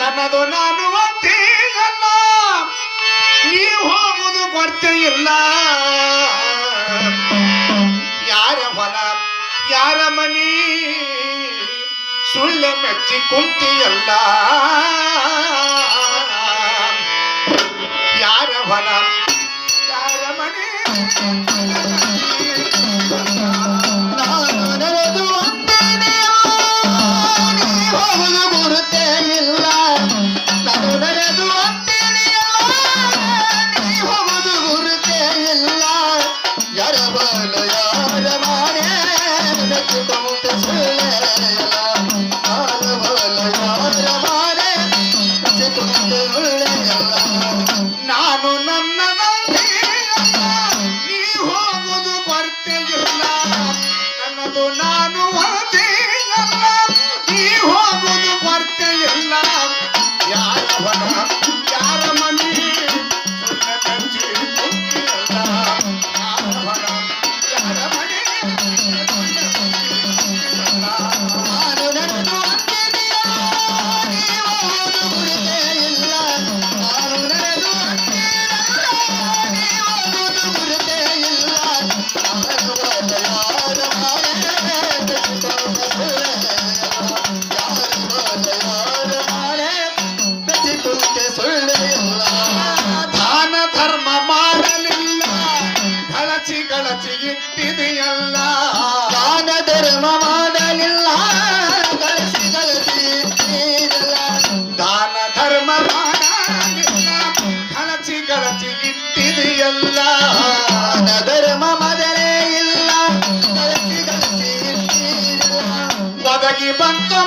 ನನ್ನದು ನಾನು ಒತ್ತೀರಲ್ಲ ನೀ ಹೋಗುದು ಇಲ್ಲ. ಯಾರ ಹೊಲ, ಯಾರ ಮನಿ? ಸುಳ್ಳೆ ಮೆಚ್ಚಿ ಕುಂತಿಯಲ್ಲ. ಯಾರ ಹೊಲ, ಯಾರ ಮನಿ? না ಸುಳ್ಳೆ ದಾನ ಧರ್ಮ ಮಾಡಲಿಲ್ಲ ಕಳಚಿ ಕಳಚಿ ಇಟ್ಟಿದೆಯಲ್ಲ ದಾನ ಧರ್ಮ ಮಾಡಲಿಲ್ಲ, ಕಳಚಿ ಕಳಚಿ ಇಟ್ಟಿದೆಯಲ್ಲ ದಾನ ಧರ್ಮ ಮಾಡಲಿಲ್ಲ ಕಳಚಿ ಕಳಚಿ ಇಟ್ಟಿದೆಯಲ್ಲ ದಾನ ಧರ್ಮ ಮೊದಲೇ ಇಲ್ಲ, ಕಳಚಿ ಕಳಚಿ ಇಟ್ಟಿದೆಯಲ್ಲ, ಒದಗಿ ಬಂತು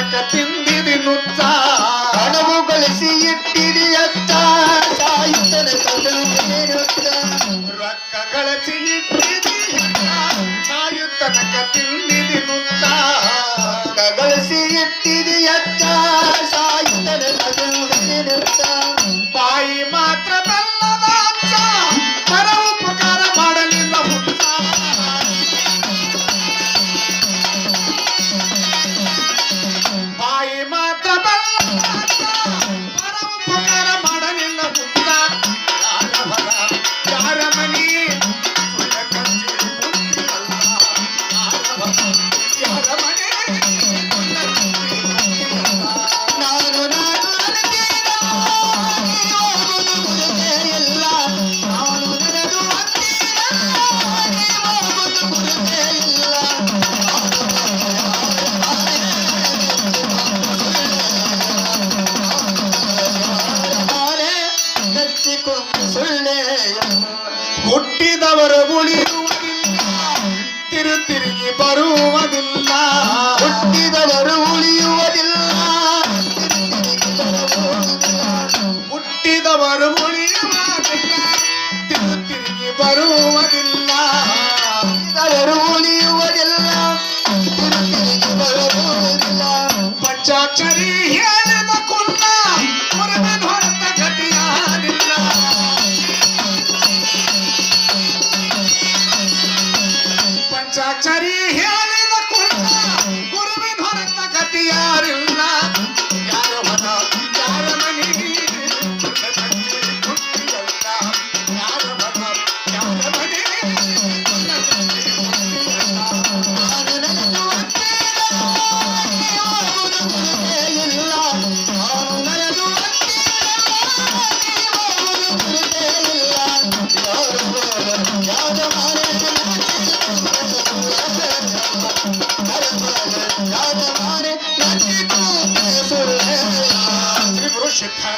ಕನಕ ತಿಂದಿರಿ ನುತ್ತ ಹಣವು ಗಳಿಸಿ ಇಟ್ಟಿರಿ ಅತ್ತ ಸಾಯುತ್ತನ ಕದಲೇರುತ್ತ ರೊಕ್ಕ ಗಳಿಸಿ ಇಟ್ಟಿರಿ ಸಾಯುತ್ತನಕ ತಿಂದಿರಿ ನುತ್ತ ಗಳಿಸಿ ಇಟ್ಟಿರಿ ಅತ್ತ ಸಾಯುತ್ತನ ಮೆಚ್ಚಿಕೊಂಡು ಸೊಳ್ಳೆ. ಹುಟ್ಟಿದವರು ಉಳಿಯುವುದಿಲ್ಲ ತಿರು ತಿರುಗಿ ಬರುವುದಿಲ್ಲ. ಹುಟ್ಟಿದವರು ಉಳಿಯುವುದಿಲ್ಲ. ಹುಟ್ಟಿದವರು ಉಳಿಯುವುದಿಲ್ಲ ತಿರು ತಿರುಗಿ ಬರುವುದಿಲ್ಲ. ಹುಟ್ಟಿದವರು ಉಳಿಯುವುದಿಲ್ಲ. ತಿರು ತಿರುಗಿ ಬರುವುದಿಲ್ಲ. ಪಂಚಾಕ್ಷರಿ ಹೇಳಿದ ಕುಲ চাচারি হে the power.